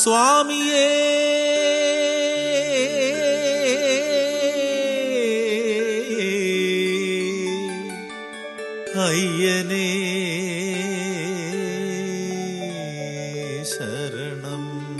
സ്വാമിയേ അയ്യനേ ശരണം.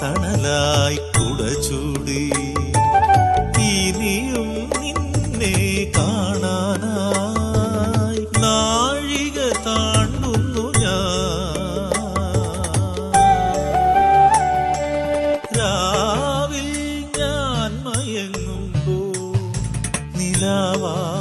തണലായി കുടചൂടി ഇനിയും നിന്നെ കാണാനായി നാഴിക താണ്ടുന്നു ഞാൻ. രാവിൽ ഞാൻ മയങ്ങുമ്പോ നിലാവായി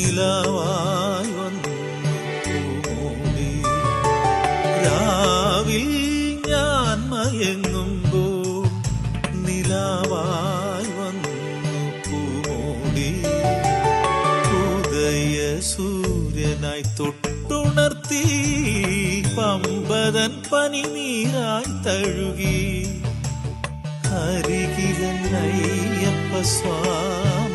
നിലവായി വന്നു രാവിൽ ഞാൻ മയങ്ങുമ്പോൾ നിലവായി വന്നു പൂമോടി. ഉദയ സൂര്യനായി തൊട്ടുണർത്തി പമ്പതൻ പനി നീരായി തഴുകി. അരികിലയ്യപ്പ സ്വാമി